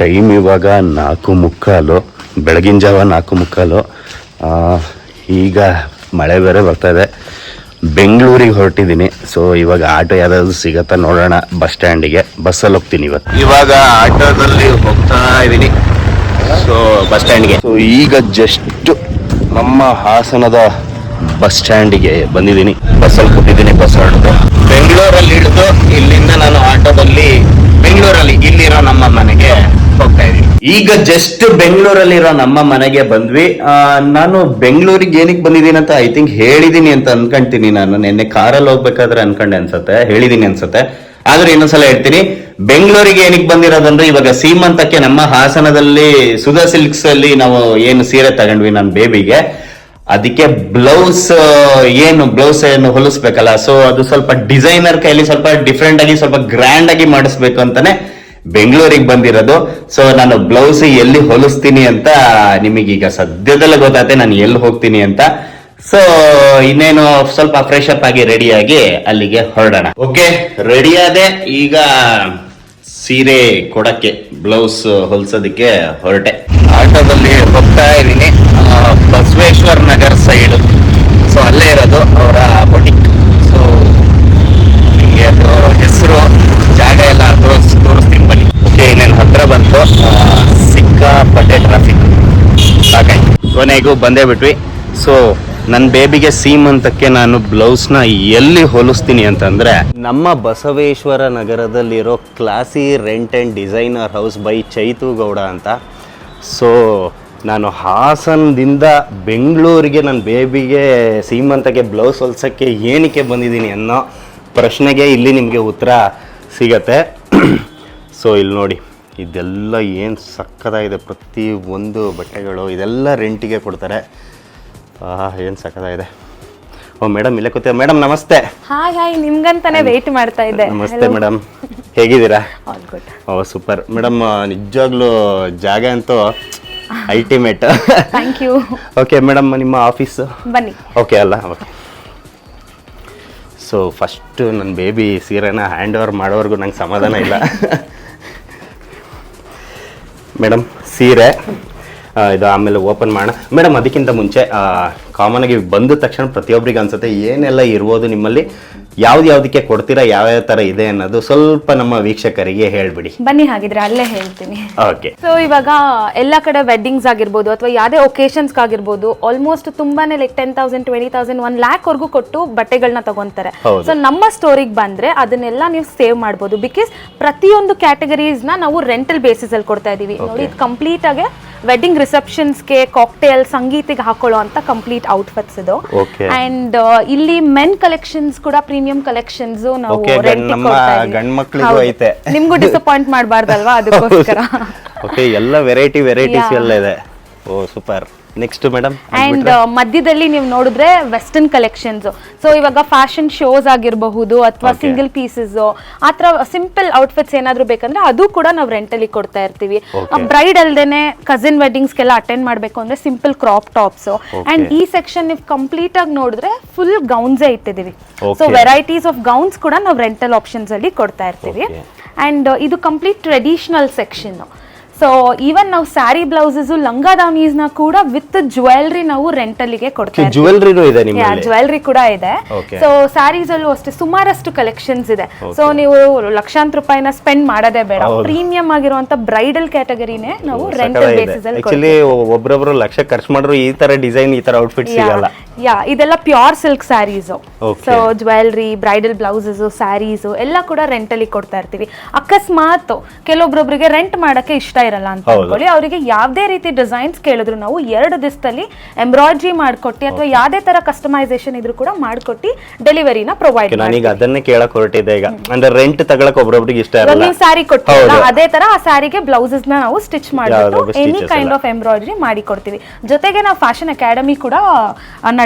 Time ಇವಾಗ ನಾಲ್ಕು ಮುಕ್ಕಾಲು ಬೆಳಗಿನ ಜಾವ ನಾಲ್ಕು ಮುಕ್ಕಾಲು. ಈಗ ಮಳೆ ಬೇರೆ ಬರ್ತಾ ಇದೆ. ಬೆಂಗಳೂರಿಗೆ ಹೊರಟಿದ್ದೀನಿ. ಸೊ ಇವಾಗ ಆಟೋ ಯಾವ್ದಾದ್ರು ಸಿಗತ್ತಾ ನೋಡೋಣ ಬಸ್ ಸ್ಟ್ಯಾಂಡಿಗೆ. ಬಸ್ಸಲ್ಲಿ ಹೋಗ್ತೀನಿ ಇವತ್ತು. ಇವಾಗ ಆಟೋದಲ್ಲಿ ಹೋಗ್ತಾ ಇದ್ದೀನಿ. ಸೊ ಬಸ್ ಸ್ಟ್ಯಾಂಡ್ಗೆ. ಸೊ ಈಗ ಜಸ್ಟ್ ನಮ್ಮ ಹಾಸನದ ಬಸ್ ಸ್ಟ್ಯಾಂಡಿಗೆ ಬಂದಿದ್ದೀನಿ. ಬಸ್ಸಲ್ಲಿ ಕೂತಿದ್ದೀನಿ ಬಸ್ ಹೊರಡ್ತು ಬೆಂಗಳೂರಲ್ಲಿ ಹಿಡಿದು ಇಲ್ಲಿಂದ ನಾನು ಆಟೋದಲ್ಲಿ ಬೆಂಗಳೂರಲ್ಲಿ ಇಲ್ಲಿರೋ ನಮ್ಮ ಮನೆಗೆ ಹೋಗ್ತಾ ಇದೀನಿ ಈಗ ಜಸ್ಟ್ ಬೆಂಗಳೂರಲ್ಲಿರೋ ನಮ್ಮ ಮನೆಗೆ ಬಂದ್ವಿ. ನಾನು ಬೆಂಗಳೂರಿಗೆ ಏನಕ್ಕೆ ಬಂದಿದ್ದೀನಿ ಅಂತ ಐ ಥಿಂಕ್ ಹೇಳಿದೀನಿ ಅಂತ ಅನ್ಕೊಂತೀನಿ ನಾನು. ನಿನ್ನೆ ಕಾರಲ್ಲಿ ಹೋಗ್ಬೇಕಾದ್ರೆ ಅನ್ಕೊಂಡೆ ಅನ್ಸತ್ತೆ ಹೇಳಿದೀನಿ ಅನ್ಸತ್ತೆ. ಆದ್ರೆ ಇನ್ನೊಂದ್ಸಲ ಹೇಳ್ತೀನಿ. ಬೆಂಗಳೂರಿಗೆ ಏನಕ್ಕೆ ಬಂದಿರೋದಂದ್ರೆ ಇವಾಗ ಸೀಮಂತಕ್ಕೆ ನಮ್ಮ ಹಾಸನದಲ್ಲಿ ಸುಧಾ ಸಿಲ್ಕ್ಸ್ ಅಲ್ಲಿ ನಾವು ಏನು ಸೀರೆ ತಗೊಂಡ್ವಿ ನನ್ನ ಬೇಬಿಗೆ. ಅದಕ್ಕೆ ಬ್ಲೌಸ್ ಏನು ಬ್ಲೌಸ್ ಏನು ಹೊಲಿಸ್ಬೇಕಲ್ಲ? ಸೊ ಅದು ಸ್ವಲ್ಪ ಡಿಸೈನರ್ ಕೈಲಿ ಸ್ವಲ್ಪ ಡಿಫ್ರೆಂಟ್ ಆಗಿ, ಸ್ವಲ್ಪ ಗ್ರ್ಯಾಂಡ್ ಆಗಿ ಮಾಡಿಸ್ಬೇಕು ಅಂತಾನೆ ಬೆಂಗಳೂರಿಗೆ ಬಂದಿರೋದು. ಸೊ ನಾನು ಬ್ಲೌಸ್ ಎಲ್ಲಿ ಹೊಲಿಸ್ತೀನಿ ಅಂತ ನಿಮಗೀಗ ಸದ್ಯದಲ್ಲೇ ಗೊತ್ತಾಗುತ್ತೆ ನಾನು ಎಲ್ಲಿ ಹೋಗ್ತೀನಿ ಅಂತ. ಸೊ ಇನ್ನೇನು ಸ್ವಲ್ಪ ಫ್ರೆಶ್ ಅಪ್ ಆಗಿ ರೆಡಿ ಆಗಿ ಅಲ್ಲಿಗೆ ಹೊರಡೋಣ. ಓಕೆ ರೆಡಿ ಆದೆ. ಈಗ ಸೀರೆ ಕೊಡಕ್ಕೆ ಬ್ಲೌಸ್ ಹೊಲ್ಸೋದಕ್ಕೆ ಹೊರಟೆ. ಆಟೋದಲ್ಲಿ ಹೋಗ್ತಾ ಇದ್ದೀನಿ. ಬಸವೇಶ್ವರ್ ನಗರ್ ಸೈಡ್ ಸೊ ಅಲ್ಲೇ ಇರೋದು ಅವರ ಬೊಟಿಕ್ ಸೊ ನಿಮಗೆ ಅದು ಹೆಸರು, ಜಾಗ ಎಲ್ಲ ತೋರಿಸ್ ತೋರಿಸ್ತೀನಿ. ಓಕೆ ಇನ್ನೇನು ಹತ್ರ ಬಂತು ಸಿಕ್ಕಾಪಟ್ಟೆ ಟ್ರಾಫಿಕ್ ಸಾಕಾಯ್ತು. ಕೊನೆಗೂ ಬಂದೇ ಬಿಟ್ವಿ. ಸೊ ನನ್ನ ಬೇಬಿಗೆ ಸೀಮಂತಕ್ಕೆ ನಾನು ಬ್ಲೌಸ್ನ ಎಲ್ಲಿ ಹೊಲಿಸ್ತೀನಿ ಅಂತಂದರೆ, ನಮ್ಮ Basaveshwara ನಗರದಲ್ಲಿರೋ classy rent and designer house by Chaitu Gowda ಅಂತ. ಸೊ ನಾನು ಹಾಸನದಿಂದ ಬೆಂಗಳೂರಿಗೆ ನನ್ನ ಬೇಬಿಗೆ ಸೀಮಂತಕ್ಕೆ ಬ್ಲೌಸ್ ಹೊಲ್ಸೋಕ್ಕೆ ಏನಕ್ಕೆ ಬಂದಿದ್ದೀನಿ ಅನ್ನೋ ಪ್ರಶ್ನೆಗೆ ಇಲ್ಲಿ ನಿಮಗೆ ಉತ್ತರ ಸಿಗತ್ತೆ. ಸೊ ಇಲ್ಲಿ ನೋಡಿ ಇದೆಲ್ಲ ಏನು ಸಕ್ಕತ್ತಾಗಿದೆ. ಪ್ರತಿ ಒಂದು ಬಟ್ಟೆಗಳು ಇದೆಲ್ಲ ರೆಂಟಿಗೆ ಕೊಡ್ತಾರೆ. ಏನು ಸಕ್ಕತ್ತಾಗಿದೆ. ಓ ಮೇಡಮ್ ಇಲ್ಲೇ ಕೂತ ಮೇಡಮ್ ನಮಸ್ತೆ. ಹಾಯ್ ಹಾಯ್ ನಿಮ್ಗಂತಾನೆ ವೇಟ್ ಮಾಡ್ತಾ ಇದ್ದೆ. ನಮಸ್ತೆ ಮೇಡಮ್ ಹೇಗಿದ್ದೀರಾ? ಓ ಸೂಪರ್ ಮೇಡಮ್ ನಿಜವಾಗ್ಲೂ ಜಾಗ ಅಂತೂ ultimate thank you okay madam ನಿಮ್ಮ ಆಫೀಸ್ ಬನ್ನಿ. ಓಕೆ ಅಲ್ಲ ಓಕೆ ಸೊ ಫಸ್ಟ್ ನನ್ನ ಬೇಬಿ ಸೀರೆನ ಹ್ಯಾಂಡ್ ಓವರ್ ಮಾಡೋವರೆಗೂ ನಂಗೆ ಸಮಾಧಾನ ಇಲ್ಲ. ಮೇಡಮ್ ಸೀರೆ ಆ, ಇದು ಆಮೇಲೆ ಓಪನ್ ಮಾಡೋಣ. ಮೇಡಮ್ ಅದಕ್ಕಿಂತ ಮುಂಚೆ ಕಾಮನ್ ಆಗಿ ಬಂದ ತಕ್ಷಣ ಪ್ರತಿಯೊಬ್ಬರಿಗೆ ಅನ್ಸುತ್ತೆ ಏನೆಲ್ಲ ಇರ್ಬೋದು ನಿಮ್ಮಲ್ಲಿ? ಯಾವ್ದು ಯಾವ್ದಕ್ಕೆ ಕೊಡ್ತೀರಾ ಯಾವ್ಯಾವ ತರ ಇದೆ ಅನ್ನೋದು ಸ್ವಲ್ಪ ನಮ್ಮ ವೀಕ್ಷಕರಿಗೆ ಹೇಳ್ಬಿಡಿ. ಬನ್ನಿ ಹಾಗಿದ್ರೆ ಅಲ್ಲೇ ಹೇಳ್ತೀನಿ. ಓಕೆ. ಸೊ ಇವಾಗ ಎಲ್ಲ ಕಡೆ ವೆಡ್ಡಿಂಗ್ಸ್ ಆಗಿರ್ಬೋದು ಅಥವಾ ಯಾವುದೇ ಒಕೇಶನ್ಸ್ ಆಗಿರ್ಬೋದು ಆಲ್ಮೋಸ್ಟ್ ತುಂಬಾನೇ like ten thousand twenty thousand one lakh ವರ್ಗೂ ಕೊಟ್ಟು ಬಟ್ಟೆಗಳನ್ನ ತಗೊಂತಾರೆ. ಸೊ ನಮ್ಮ ಸ್ಟೋರಿಗೆ ಬಂದ್ರೆ ಅದನ್ನೆಲ್ಲ ನೀವು ಸೇವ್ ಮಾಡ್ಬೋದು. ಬಿಕಾಸ್ ಪ್ರತಿಯೊಂದು ಕ್ಯಾಟಗರೀಸ್ನ ನಾವು ರೆಂಟಲ್ ಬೇಸಿಸ್ ಅಲ್ಲಿ ಕೊಡ್ತಾ ಇದೀವಿ. ನೋಡಿ ಕಂಪ್ಲೀಟ್ ಆಗಿ ವೆಡ್ಡಿಂಗ್ ರಿಸೆಪ್ಷನ್ಸ್ಗೆ ಕಾಕ್ಟೇಲ್ ಸಂಗೀತಿಗೆ ಹಾಕೊಳ್ಳೋ ಅಂತ ಕಂಪ್ಲೀಟ್ ಔಟ್ಫಿಟ್ಸ್ ಇದು. ಅಂಡ್ ಇಲ್ಲಿ ಮೆನ್ ಕಲೆಕ್ಷನ್ಸ್ ಕೂಡ ಪ್ರೀಮಿಯಂ ಕಲೆಕ್ಷನ್ಸ್ ನಾವು. ನಿಮ್ಗೂ ಡಿಸಪಾಯಿಂಟ್ ಮಾಡಬಾರ್ದಲ್ವಾ ಅದಕ್ಕೋಸ್ಕರ? ಓಕೆ ಎಲ್ಲ ವೆರೈಟಿ ವೆರೈಟೀಸ್ ಎಲ್ಲ ಇದೆ. Oh super next madam and ಮಧ್ಯದಲ್ಲಿ ನೀವು ನೋಡಿದ್ರೆ ವೆಸ್ಟರ್ನ್ ಕಲೆಕ್ಷನ್ಸ್ ಸೊ ಇವಾಗ ಫ್ಯಾಷನ್ ಶೋಸ್ ಆಗಿರಬಹುದು ಅಥವಾ ಸಿಂಗಲ್ ಪೀಸಸ್ ಆ ಥರ ಸಿಂಪಲ್ ಔಟ್ಫಿಟ್ಸ್ ಏನಾದರೂ ಬೇಕಂದ್ರೆ ಅದು ಕೂಡ ನಾವು ರೆಂಟಲ್ಲಿ ಕೊಡ್ತಾ ಇರ್ತೀವಿ. ಬ್ರೈಡ್ ಅಲ್ದೇನೆ ಕಸಿನ್ ವೆಡ್ಡಿಂಗ್ಸ್ಗೆಲ್ಲ ಅಟೆಂಡ್ ಮಾಡಬೇಕು ಅಂದ್ರೆ ಸಿಂಪಲ್ ಕ್ರಾಪ್ ಟಾಪ್ಸ್ ಅಂಡ್ ಈ ಸೆಕ್ಷನ್ ನೀವು ಕಂಪ್ಲೀಟ್ ಆಗಿ ನೋಡಿದ್ರೆ ಫುಲ್ ಗೌನ್ಸೇ ಇಟ್ಟಿದ್ದೀವಿ. ಸೊ ವೆರೈಟೀಸ್ ಆಫ್ ಗೌನ್ಸ್ ಕೂಡ ನಾವು ರೆಂಟಲ್ ಆಪ್ಷನ್ಸ್ ಅಲ್ಲಿ ಕೊಡ್ತಾ ಇರ್ತೀವಿ. ಅಂಡ್ ಇದು complete traditional section so even ನಾವು ಸ್ಯಾರಿ ಬ್ಲೌಸಸ್ ಲಂಗ ನ ಕೂಡ ವಿತ್ ಜ್ಯುವೆಲ್ರಿ ನಾವು ರೆಂಟಲ್ಲಿಗೆ ಕೊಡ್ತೀವಿ ಇದೆ ನಿಮ್ಮಲ್ಲಿ? ಜ್ಯುವೆಲ್ರಿ ಕೂಡ ಇದೆ. ಸೊ ಸ್ಯಾರೀಸ್ ಅಲ್ಲೂ ಅಷ್ಟೇ ಸುಮಾರಷ್ಟು ಕಲೆಕ್ಷನ್ಸ್ ಇದೆ. ಸೊ ನೀವು ಲಕ್ಷಾಂತರ ರೂಪಾಯಿನ ಸ್ಪೆಂಡ್ ಮಾಡೋದೇ ಬೇಡ. ಪ್ರೀಮಿಯಂ ಆಗಿರುವಂತ ಬ್ರೈಡಲ್ ಕ್ಯಾಟಗರಿನೇ ನಾವು ರೆಂಟಲ್ ಬೇಸಿಸ್ ಅಲ್ಲಿ ಒಬ್ಬರೊಬ್ರು ಲಕ್ಷ ಖರ್ಚು ಮಾಡಿದ್ರು ಈ ತರ ಡಿಸೈನ್ ಈ ತರ ಔಟ್ಫಿಟ್ ಸಿಗಲ್ಲ. ಯಾ ಇದೆಲ್ಲ pure silk saris. So jewellery bridal blouses saris ಎಲ್ಲ ಕೂಡ ರೆಂಟಲ್ಲಿ ಕೊಡ್ತಾ ಇರ್ತೀವಿ. ಅಕಸ್ಮಾತ್ ಕೆಲವೊಬ್ಬರೊಬ್ಬರಿಗೆ ರೆಂಟ್ ಮಾಡಕ್ಕೆ ಇಷ್ಟ ಇರಲ್ಲ ಅಂತ. ಅನ್ಕೊಳ್ಳಿ. ಅವರಿಗೆ ಯಾವುದೇ ರೀತಿ ಡಿಸೈನ್ಸ್ ಕೇಳಿದ್ರು ನಾವು ಎರಡು ದಿವಸದಲ್ಲಿ ಎಂಬ್ರಾಯ್ಡ್ರಿ ಮಾಡ್ಕೊಟ್ಟಿ ಅಥವಾ ಯಾವುದೇ ತರ ಕಸ್ಟಮೈಸೇಷನ್ ಇದ್ರು ಕೂಡ ಮಾಡಿಕೊಟ್ಟು ಡೆಲಿವರಿನ ಪ್ರೊವೈಡ್ ನಾನೀಗ ಅದನ್ನೇ ಕೇಳಕ್ ಹೊರಟಿದ್ದೆ ಈಗ. ಅಂದ್ರೆ ರೆಂಟ್ ತಗೊಳಕ್ ಒಬ್ಬರೊಬ್ಬರಿಗೆ ಇಷ್ಟ ಇರಲ್ಲ. ನೀವು ಸ್ಯಾರಿ ಕೊಟ್ಟಿಲ್ಲ. ಅದೇ ತರ ಆ ಸ್ಯಾರಿಗೆ ಬ್ಲೌಸಸ್ನ ನ ನಾವು ಸ್ಟಿಚ್ ಮಾಡಿಬಿಟ್ಟು ಎನಿ ಕೈಂಡ್ ಆಫ್ ಎಂಬ್ರಾಯ್ಡ್ರಿ ಮಾಡಿ ಕೊಡ್ತೀವಿ ಜೊತೆಗೆ ನಾವು ಫ್ಯಾಷನ್ ಅಕಾಡೆಮಿ ಕೂಡ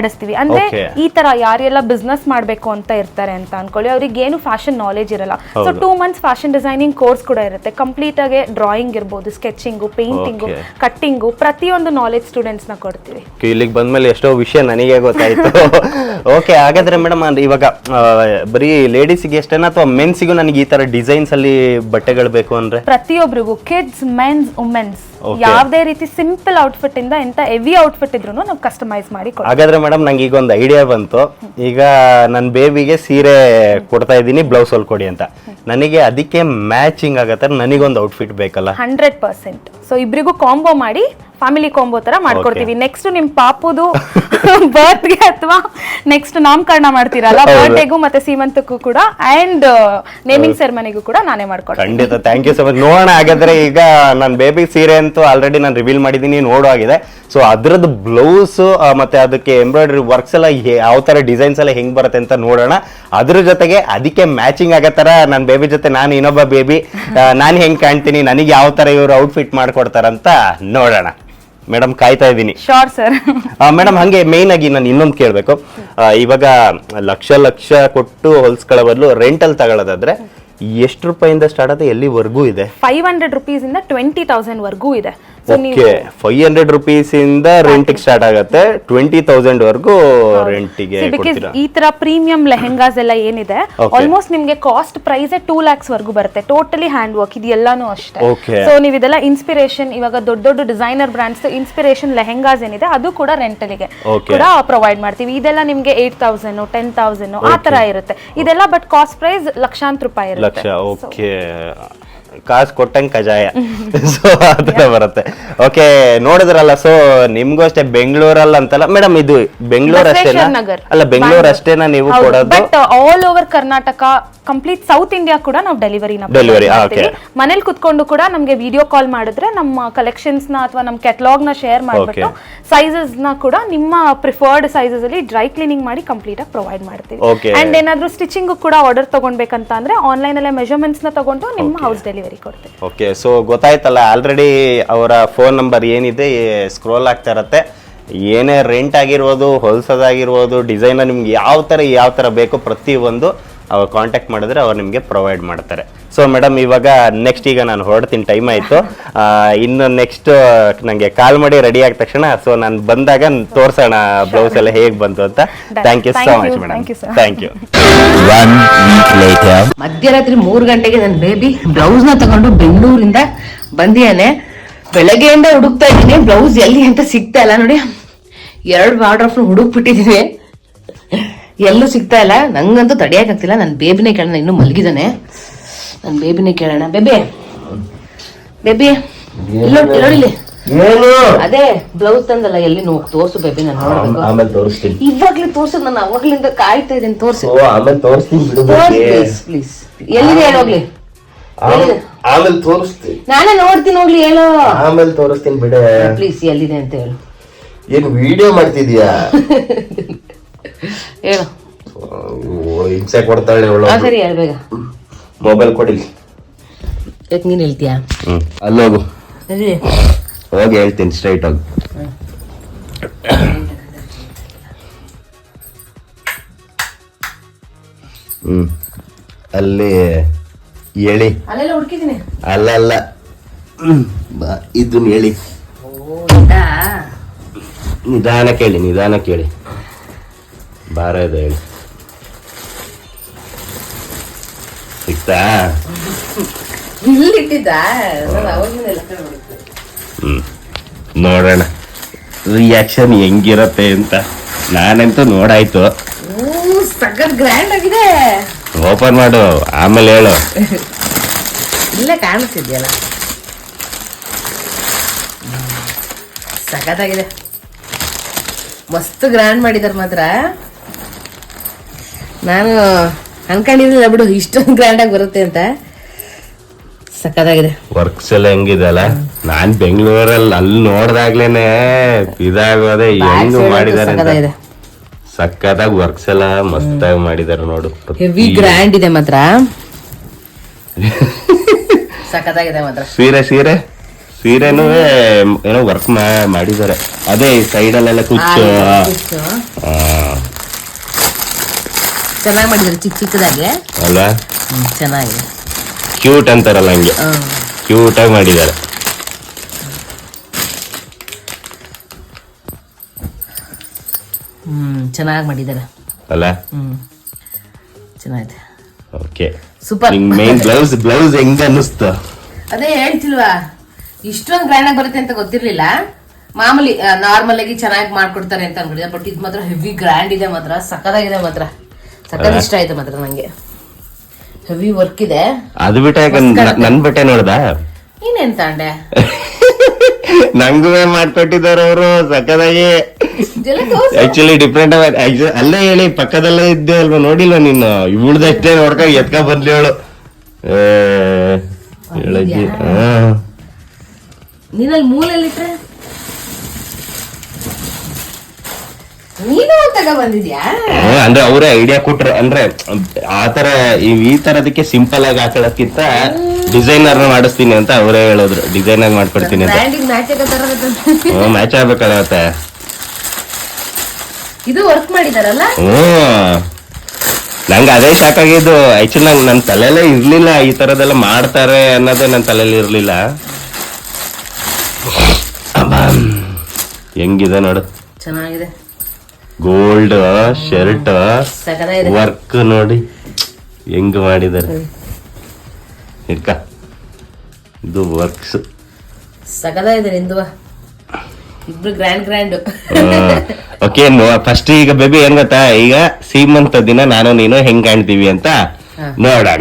ನಡೆಸ್ತೀವಿ ಅಂದ್ರೆ ಈ ತರ ಯಾರೆಲ್ಲ ಬಿಸ್ನೆಸ್ ಮಾಡ್ಬೇಕು ಅಂತ ಇರ್ತಾರೆ ಅಂತ ಅನ್ಕೊಳ್ಳಿ. ಅವ್ರಿಗೆ ಏನು ಫ್ಯಾಷನ್ ನಾಲೆಜ್ ಇರಲ್ಲ so. Two months fashion designing course ಕೂಡ ಇರುತ್ತೆ. ಕಂಪ್ಲೀಟ್ ಆಗಿ ಡ್ರಾಯಿಂಗ್ ಇರ್ಬೋದು ಸ್ಕೆಚಿಂಗು ಪೇಂಟಿಂಗು ಕಟಿಂಗ್ ಕಟ್ಟಿಂಗು ಪ್ರತಿಯೊಂದು ನಾಲೆಜ್ ಸ್ಟೂಡೆಂಟ್ಸ್ನ ಕೊಡ್ತೀವಿ. ಇಲ್ಲಿಗೆ ಬಂದ್ಮೇಲೆ ಎಷ್ಟೋ ವಿಷಯ ನನಗೆ ಗೊತ್ತಾಯ್ತು. ಓಕೆ ಹಾಗಾದ್ರೆ ಮೇಡಮ್ ಇವಾಗ ಬರೀ ಲೇಡೀಸ್ಗೆ ಎಷ್ಟೇನ ಅಥವಾ ಮೆನ್ಸಿಗೂ ನನಗೆ ಈ ತರ ಡಿಸೈನ್ಸ್ ಅಲ್ಲಿ ಬಟ್ಟೆಗಳು ಬೇಕು ಅಂದ್ರೆ? ಪ್ರತಿಯೊಬ್ಬರಿಗೂ ಕಿಡ್ಸ್ ಮೆನ್ಸ್ ವುಮೆನ್ಸ್. ಯಾವುದೇ ರೀತಿ ಸಿಂಪಲ್ ಔಟ್ಫಿಟ್ ಇಂದ ಎಂತ ಹೆವಿ ಔಟ್ಫಿಟ್ ಇದ್ರು ನಾವು ಕಸ್ಟಮೈಸ್ ಮಾಡಿ ಕೊಡ್ತೀವಿ. ಹಾಗಾದ್ರೆ ಮೇಡಮ್ ನಂಗೆ ಈಗ ಒಂದು ಐಡಿಯಾ ಬಂತು. ಈಗ ನನ್ನ ಬೇಬಿಗೆ ಸೀರೆ ಕೊಡ್ತಾ ಇದ್ದೀನಿ ಬ್ಲೌಸ್ ಹೊಲ್ಕೊಡಿ ಅಂತ. ನನಗೆ ಅದಕ್ಕೆ ಮ್ಯಾಚಿಂಗ್ ಆಗತ್ತೆ ನನಗೊಂದು ಔಟ್ಫಿಟ್ ಬೇಕಲ್ಲ? ಹಂಡ್ರೆಡ್ ಪರ್ಸೆಂಟ್ ಸೊ ಇಬ್ರಿಗೂ ಕಾಂಬೋ ಮಾಡಿ ಫ್ಯಾಮಿಲಿ ಕಾಂಬೋ ತರ ಮಾಡ್ಕೊಡ್ತೀವಿ. ನೆಕ್ಸ್ಟ್ ನಿಮ್ ಪಾಪುದು ಬರ್ತ್ಗೆ ಅಥವಾ ನೆಕ್ಸ್ಟ್ ನಾಮಕರಣ ಮಾಡ್ತೀರಲ್ಲ ಹೌದು. ಬರ್ತ್ಡೇಗೂ ಮತ್ತೆ ಸೀಮಂತಕ್ಕೂ ಕೂಡ ಅಂಡ್ ನೇಮಿಂಗ್ ಸೆರೆಮನಿಗೂ ಕೂಡ ನಾನೇ ಮಾಡ್ಕೊಡ್ತೀನಿ. ಖಂಡಿತ. ಥ್ಯಾಂಕ್ ಯು ಸೊ ಮಚ್ ನೋಡೋಣ ಹಾಗಾದ್ರೆ ಈಗ ನನ್ನ ಬೇಬಿ ಸೀರೆ ಅಂತೂ ಆಲ್ರೆಡಿ ನಾನು ರಿವೀಲ್ ಮಾಡಿದ್ದೀನಿ ನೋಡೋ ಆಗಿದೆ ಸೊ ಅದ್ರದ್ದು ಬ್ಲೌಸ್ ಮತ್ತೆ ಅದಕ್ಕೆ ಎಂಬ್ರಾಯ್ಡರಿ ವರ್ಕ್ಸ್ ಎಲ್ಲ ಯಾವ ತರ ಡಿಸೈನ್ಸ್ ಎಲ್ಲ ಹೆಂಗ್ ಬರುತ್ತೆ ಅಂತ ನೋಡೋಣ. ಅದ್ರ ಜೊತೆಗೆ ಅದಕ್ಕೆ ಮ್ಯಾಚಿಂಗ್ ಆಗೋ ತರ ನನ್ನ ಬೇಬಿ ಜೊತೆ ನಾನು ಇನ್ನೊಬ್ಬ ಬೇಬಿ ನಾನು ಹೆಂಗ್ ಕಾಣ್ತೀನಿ ನನಗೆ ಯಾವ ತರ ಇವರು ಔಟ್ಫಿಟ್ ಮಾಡ್ಕೊಡ್ತಾರಂತ ನೋಡೋಣ. ಮೇಡಮ್ ಕಾಯ್ತಾ ಇದ್ದೀನಿ. ಶೋರ್ ಸರ್ ಮೇಡಮ್ ಹಂಗೆ ಮೇನ್ ಆಗಿ ನಾನು ಇನ್ನೊಂದು ಕೇಳಬೇಕು. ಇವಾಗ ಲಕ್ಷ ಲಕ್ಷ ಕೊಟ್ಟು ಹೊಲ್ಸ್ಕೊಳ್ಳೋ ಬದಲು ರೆಂಟಲ್ ತಗೊಳ್ಳೋದಾದ್ರೆ ಎಷ್ಟು ರೂಪಾಯಿಂದ ಸ್ಟಾರ್ಟ್ ಆಗುತ್ತೆ ಎಲ್ಲಿವರೆಗೂ ಇದೆ? ಫೈವ್ ಹಂಡ್ರೆಡ್ ರುಪೀಸ್ ಇಂದ ಟ್ವೆಂಟಿ ತೌಸಂಡ್ ವರ್ಗೂ ಇದೆ. ಓಕೆ ಫೈವ್ ಹಂಡ್ರೆಡ್ ರುಪೀಸ್ ಇಂದ ರೆಂಟಿಗೆ ಸ್ಟಾರ್ಟ್ ಆಗುತ್ತೆ. ಟ್ವೆಂಟಿ ತೌಸಂಡ್ ವರ್ಗೂ ರೆಂಟಿಗೆ ಬಿಕಾಸ್ ಈ ತರ ಪ್ರೀಮಿಯಂ ಲೆಹೆಂಗಾಸ್ ಎಲ್ಲ ಏನಿದೆ ಆಲ್ಮೋಸ್ಟ್ ನಿಮ್ಗೆ ಕಾಸ್ಟ್ ಪ್ರೈಸ್ ಟೂ ಲ್ಯಾಕ್ಸ್ ವರೆಗೂ ಬರುತ್ತೆ. ಟೋಟಲಿ ಹ್ಯಾಂಡ್ ವರ್ಕ್ ಇದೆಲ್ಲಾನು ಅಷ್ಟೇ. ಸೊ ನೀವು ಇದೆಲ್ಲ ಇನ್ಸ್ಪಿರೇಷನ್ ಇವಾಗ ದೊಡ್ಡ ದೊಡ್ಡ ಡಿಸೈನರ್ ಬ್ರಾಂಡ್ಸ್ ಇನ್ಸ್ಪಿರೇಷನ್ ಲೆಹೆಂಗಾಸ್ ಏನಿದೆ ಅದು ಕೂಡ ರೆಂಟಲಿಗೆ ಗೆ ಕೂಡ ಪ್ರೊವೈಡ್ ಮಾಡ್ತೀವಿ. ಇದೆಲ್ಲ ನಿಮ್ಗೆ ಏಟ್ ತೌಸಂಡ್ ಟೆನ್ ತೌಸಂಡ್ ಆ ತರ ಇರುತ್ತೆ. ಇದೆಲ್ಲ ಬಟ್ ಕಾಸ್ಟ್ ಪ್ರೈಸ್ ಲಕ್ಷಾಂತರ ರೂಪಾಯಿ ಇರುತ್ತೆ. ಕಾಸು ಕೊಟ್ಟಂಗೆ ಕಜಾಯ ಸೊ ಅದನ್ನ ಬರುತ್ತೆ. ಓಕೆ ನೋಡಿದ್ರಲ್ಲ ಸೊ ನಿಮ್ಗೂ ಅಷ್ಟೇ ಬೆಂಗಳೂರಲ್ಲ ಅಂತಲ್ಲ? ಮೇಡಮ್ ಇದು ಬೆಂಗಳೂರು ಅಷ್ಟೇನಾ? ನಗರ್. ಅಲ್ಲ ಬೆಂಗಳೂರು ಅಷ್ಟೇನಾ ನೀವು ಕೊಡೋದು? But all over Karnataka complete south India ಕೂಡ ನಾವು ಡೆಲಿವರಿ Delivery, ಆ, okay. ಮನೇಲಿ ಕುತ್ಕೊಂಡು ಕೂಡ ನಮ್ಗೆ ವಿಡಿಯೋ ಕಾಲ್ ಮಾಡಿದ್ರೆ ನಮ್ಮ ಕಲೆಕ್ಷನ್ಸ್ನ ಅಥವಾ ನಮ್ಮ ಕೆಟಲಾಗ್ನ ಶೇರ್ ಮಾಡ್ಬಿಟ್ಟು ಸೈಜಸ್ನ ಕೂಡ ನಿಮ್ಮ ಪ್ರಿಫರ್ಡ್ ಸೈಜಸ್ ಅಲ್ಲಿ ಡ್ರೈ ಕ್ಲೀನಿಂಗ್ ಮಾಡಿ ಕಂಪ್ಲೀಟ್ ಆಗಿ ಪ್ರೊವೈಡ್ ಮಾಡ್ತೀವಿ. Okay. ಅಂಡ್ ಏನಾದ್ರೂ ಸ್ಟಿಚಿಂಗ್ ಕೂಡ ಆರ್ಡರ್ ತಗೊಳ್ಬೇಕಂತ ಅಂದ್ರೆ ಆನ್ಲೈನ್ ಅಲ್ಲೇ ಮೆಜರ್ಮೆಂಟ್ಸ್ನ ತಗೊಂಡು ನಿಮ್ಮ ಹೌಸ್ ಡೆಲಿವರಿ ಕೊಡ್ತೀವಿ ಓಕೆ ಸೊ ಗೊತ್ತಾಯ್ತಲ್ಲ ಆಲ್ರೆಡಿ ಅವರ ಫೋನ್ ನಂಬರ್ ಏನಿದೆ ಸ್ಕ್ರೋಲ್ ಆಗ್ತಾ ಇರತ್ತೆ. ಏನೇ ರೆಂಟ್ ಆಗಿರ್ಬೋದು, ಹೊಲ್ಸೋದಾಗಿರ್ಬೋದು ಡಿಸೈನರ್ ನಿಮ್ಗೆ ಯಾವ ಥರ ಯಾವ ಥರ ಬೇಕು ಪ್ರತಿಯೊಂದು ಅವ್ರು ಕಾಂಟ್ಯಾಕ್ಟ್ ಮಾಡಿದ್ರೆ ಅವ್ರು ನಿಮಗೆ ಪ್ರೊವೈಡ್ ಮಾಡ್ತಾರೆ. ಸೊ ಮೇಡಮ್ ಇವಾಗ ನೆಕ್ಸ್ಟ್ ಈಗ ನಾನು ಹೊರಡ್ತೀನಿ ಟೈಮ್ ಆಯಿತು. ಇನ್ನು ನೆಕ್ಸ್ಟ್ ನನಗೆ ಕಾಲ್ ಮಾಡಿ ರೆಡಿ ಆದ ತಕ್ಷಣ ಸೊ ನಾನು ಬಂದಾಗ ತೋರಿಸೋಣ ಬ್ಲೌಸ್ ಎಲ್ಲ ಹೇಗೆ ಬಂತು ಅಂತ. Thank you so much you, madam thank you, sir. Thank you One week later. ಮಧ್ಯರಾತ್ರಿ ಮೂರು ಗಂಟೆಗೆ ನನ್ನ ಬೇಬಿ ಬ್ಲೌಸ್ನ ನ ತಗೊಂಡು ಬೆಂಗಳೂರಿಂದ ಬಂದಿಯಾನೆ ಬೆಳಗ್ಗೆಯಿಂದ ಹುಡುಕ್ತಾ ಇದ್ದೀನಿ. ಬ್ಲೌಸ್ ಎಲ್ಲಿ ಅಂತ ಸಿಗ್ತಾ ಇಲ್ಲ. ನೋಡಿ ಎರಡು ಬಾರ್ಡರ್ ಹುಡುಕ್ ಬಿಟ್ಟಿದ್ದೀನಿ ಎಲ್ಲೂ ಸಿಗ್ತಾ ಇಲ್ಲ. ನಂಗಂತೂ ತಡಿಯಕ್ಕಾಗ್ತಿಲ್ಲ ನನ್ನ ಬೇಬಿನೇ ಕೇಳ ಇನ್ನು ಮಲಗಿದಾನೆ ನನ್ನ ಬೇಬಿನೇ ಕೇಳೋಣ. ಬೇಬಿ. ಬೇಬಿ. ಇಲ್ಲಿ ಅದೇ ಬ್ಲೌಸ್ ತಂದಲ್ಲ ಎಲ್ಲಿ ನೋವು ತೋರ್ಸು ಬೇಬಿ ನಾನು ನೋಡ್ಬೇಕು. ಆಮೇಲೆ ತೋರಿಸ್ತೀನಿ. ಇವಾಗ್ಲೇ ತೋರ್ಸು ನಾನು ಅವಾಗ್ಲಿಂದ ಕಾಯ್ತಾ ಇದ್ದೀನಿ ತೋರ್ಸು. ಓ ಆಮೇಲೆ ತೋರಿಸ್ತೀನಿ ಬಿಡು ಪ್ಲೀಸ್ ಪ್ಲೀಸ್ ಎಲ್ಲಿದೆ ಹೇಳೋಗ್ಲಿ ಆಮೇಲೆ ತೋರಿಸ್ತೀನಿ. ನಾನೇ ನೋಡ್ತೀನಿ ಹೋಗ್ಲಿ ಹೇಳೋ. ಆಮೇಲೆ ತೋರಿಸ್ತೀನಿ ಬಿಡು. ಪ್ಲೀಸ್ ಎಲ್ಲಿದೆ ಅಂತ ಹೇಳು. ಏನ್ ವಿಡಿಯೋ ಮಾಡ್ತಿದ್ಯಾ? ಹೇಳು. ಹಿಂಸೆ ಕೊಡ್ತಾಳೆ ಸರಿ ಹೇಳು ಬೇಗ. ಮೊಬೈಲ್ ಕೊಡಿ. ಯಾಕೆ ನೀನ್ ಹೇಳ್ತೀಯಾ? ಹ್ಮ್. ಅಲ್ಲೋಗು. ಸರಿ ಹೋಗಿ ಹೇಳ್ತೀನಿ ಸ್ಟ್ರೈಟ್ ಆಗಿ. ಹ್ಮ್. ಅಲ್ಲಿ ಹೇಳಿ ಅಲ್ಲೆಲ್ಲ ಹುಡುಕಿದ್ದೀನಿ. ಅಲ್ಲ ಅಲ್ಲ. ಹ್ಮ್, ಬಾ, ಇದನ್ನ ಹೇಳಿ ನಿಧಾನ ಕೇಳಿ ನಿಧಾನ ಕೇಳಿ. ಭಾರ ಇದೆ ಹೇಳಿ. ನೋಡಿದ್ದೆ. ಹ್ಮ್. ನೋಡೋಣ. ರಿಯಾಕ್ಷನ್ ಹೆಂಗಿರತ್ತೆ ಅಂತ. ನಾನಂತೂ ನೋಡಾಯ್ತು. ಸಖತ್ ಗ್ರ್ಯಾಂಡ್ ಆಗಿದೆ. ಓಪನ್ ಮಾಡು. ಆಮೇಲೆ ಹೇಳು. ಇಲ್ಲೇ ಕಾಣಿಸ್ತಿದ್ಯಲ್ಲ? ಸಖತ್ತಾಗಿದೆ ಮಸ್ತ್ ಗ್ರ್ಯಾಂಡ್ ಮಾಡಿದಾರೆ ಮಾತ್ರ. ನಾನು ಅನ್ಕೊಂಡಿರ್ಲಿಲ್ಲ ಬಿಡು ಇಷ್ಟೊಂದು ಗ್ರ್ಯಾಂಡ್ ಆಗಿ ಬರುತ್ತೆ ಅಂತ. ಸಖತ್ತಾಗಿದೆ. ವರ್ಕ್ಸ್ ಎಲ್ಲ ಹೆಂಗಿದಲ್ಲ ನಾನ್ ಬೆಂಗಳೂರಲ್ಲಿ ಅಲ್ಲಿ ನೋಡ್ದಾಗ್ಲೇನೆ ಇದಾಗೋದೆ ಹೆಂಗ್ ಮಾಡಿದಾರೆ ಸಕ್ಕತ್ತಾಗಿ ವರ್ಕ್ಸ್ ಎಲ್ಲ ಮಸ್ತಾಗಿ ಮಾಡಿದಾರೆ ನೋಡು. ಹೆವಿ ಗ್ರ್ಯಾಂಡ್ ಇದೆ ಮಾತ್ರ. ಸಖತ್ತಾಗಿದೆ ಮಾತ್ರ. ಸೀರೆ ಸೀರೆ? ಸೀರೆನೂ ಏನೋ ವರ್ಕ್ ಮಾಡಿದ್ದಾರೆ ಅದೇ ಸೈಡ್ ಅಲ್ಲೆಲ್ಲ ಕುಚ್ಚು. ಚೆನ್ನಾಗಿ ಮಾಡಿದ್ರು ಚಿಕ್ಕ ಚಿಕ್ಕದಾಗಿ. ಅಲ್ವಾ? ಹ್ಮ್, ಚೆನ್ನಾಗಿದೆ ಕ್ಯೂಟ್ ಅಂತಾರಲ್ಲ ಹಂಗೆ. ಹ್ಮ್. ಕ್ಯೂಟ್ ಆಗಿ ಮಾಡಿದ್ದಾರೆ. ಹ್ಮ್ ಚೆನ್ನಾಗಿ ಮಾಡಿದ್ದಾರೆ. ಅಲ್ಲ? ಚೆನ್ನಾಗಿದೆ. ಓಕೆ ಸೂಪರ್ ನಿಂಗ್ ಮೇನ್ ಬ್ಲೌಸ್ ಬ್ಲೌಸ್ ಹೆಂಗ ಅನ್ನಿಸ್ತು? ಅದೇ ಹೇಳ್ತಿಲ್ವಾ? ಇಷ್ಟೊಂದು ಗ್ರ್ಯಾಂಡ್ ಆಗಿ ಬರುತ್ತೆ ಅಂತ ಗೊತ್ತಿರ್ಲಿಲ್ಲ. ಮಾಮೂಲಿ ನಾರ್ಮಲ್ ಆಗಿ ಚೆನ್ನಾಗಿ ಮಾಡ್ಕೊಡ್ತಾರೆ ಅಂತ ಅನ್ಕೊಂಡಿದ್ದೆ ಬಟ್ ಇದು ಮಾತ್ರ ಹೆವಿ ಗ್ರ್ಯಾಂಡ್ ಇದೆ ಮಾತ್ರ ಸಕ್ಕದಾಗಿದೆ ಮಾತ್ರ. ಸಕ್ಕತ್ ಇಷ್ಟ ಆಯ್ತು ಮಾತ್ರ ನಂಗೆ. ಹೆವಿ ವರ್ಕ್ ಇದೆ. ಅದು ಬಿಟ್ಟ ನನ್ ಬಟ್ಟೆ ನೋಡ್ದ? ನೀನೇನ್ ತಾಂಡೆ? ನಂಗೂ ಮಾಡ್ಕೊಟ್ಟಿದ್ದಾರೆ ಅವರು ಸಕ್ಕದಾಗಿ. ಆಕ್ಚುಲಿ ಡಿಫ್ರೆಂಟ್ ಅಲ್ಲೇ ಹೇಳಿ ಪಕ್ಕದಲ್ಲೇ ಇದ್ದೆ ಅಲ್ವಾ ನೋಡಿಲ್ಲ ನೀನು? ಇವಳ್ದಷ್ಟೇ ನೋಡ್ಕ ಎತ್ಕ ಬಂದ್ಲಿ ಹೇಳು ಏ, ಮೂಲೆಯಲ್ಲಿ ಹಾ ನೀನಲ್ಲಿ ಮೂಲೆಯಲ್ಲಿಟ್ರೆ ನೀನು ತಗ ಬಂದಿದ್ಯಾ ಅಂದ್ರೆ ಅವರೇ ಐಡಿಯಾ ಕೊಟ್ರು. ಅಂದ್ರೆ ಆತರ ಈ ಈ ತರದಕ್ಕೆ ಸಿಂಪಲ್ ಆಗಿ ಹಾಕೊಳ್ಳೋಕ್ಕಿಂತ ಡಿಸೈನರ್ ಮಾಡಿಸ್ತೀನಿ ಅಂತ ಅವರೇ ಹೇಳಿದ್ರು. ಡಿಸೈನ್ ಆಗಿ ಮಾಡ್ಕೊಡ್ತೀನಿ ಅಂತ. ಮ್ಯಾಚ್ ಆಗೋ ಮ್ಯಾಚ್ ಆಗ್ಬೇಕಾಗತ್ತೆ ಇದು ವರ್ಕ್ ಮಾಡಿದಾರಲ್ಲ? ನಂಗೆ ಅದೇ ಶಾಕ್ ಆಗಿದ್ದು. ಆಕ್ಚುಲಿ ನಂಗೆ ನನ್ನ ತಲೆಯಲ್ಲೇ ಇರಲಿಲ್ಲ. ಈ ಥರದೆಲ್ಲ ಮಾಡ್ತಾರೆ ಅನ್ನೋದೇ ನನ್ನ ತಲೆಯಲ್ಲಿ ಇರಲಿಲ್ಲ. ಹೆಂಗಿದೆ ನೋಡು. ಚೆನ್ನಾಗಿದೆ. ಗೋಲ್ಡ್ ಶರ್ಟ್ ವರ್ಕ್ ನೋಡಿ. ಹೆಂಗ್ ಮಾಡಿದ್ದಾರೆ ಇದು ವರ್ಕ್ಸ್ ಸಕದಾಗಿದೆ ನಿಂದುವ ಇಬ್ರು ಗ್ರ್ಯಾಂಡ್ ಗ್ರ್ಯಾಂಡ್ ಓಕೆ ಫಸ್ಟ್ ಈಗ ಬೇಬಿ ಹೆಂಗತ್ತಾ ಗೊತ್ತಾ? ಈಗ ಸೀಮಂತ ದಿನ ನಾನು ನೀನು ಹೆಂಗ್ ಕಾಣ್ತೀವಿ ಅಂತ ನೋಡೋಣ.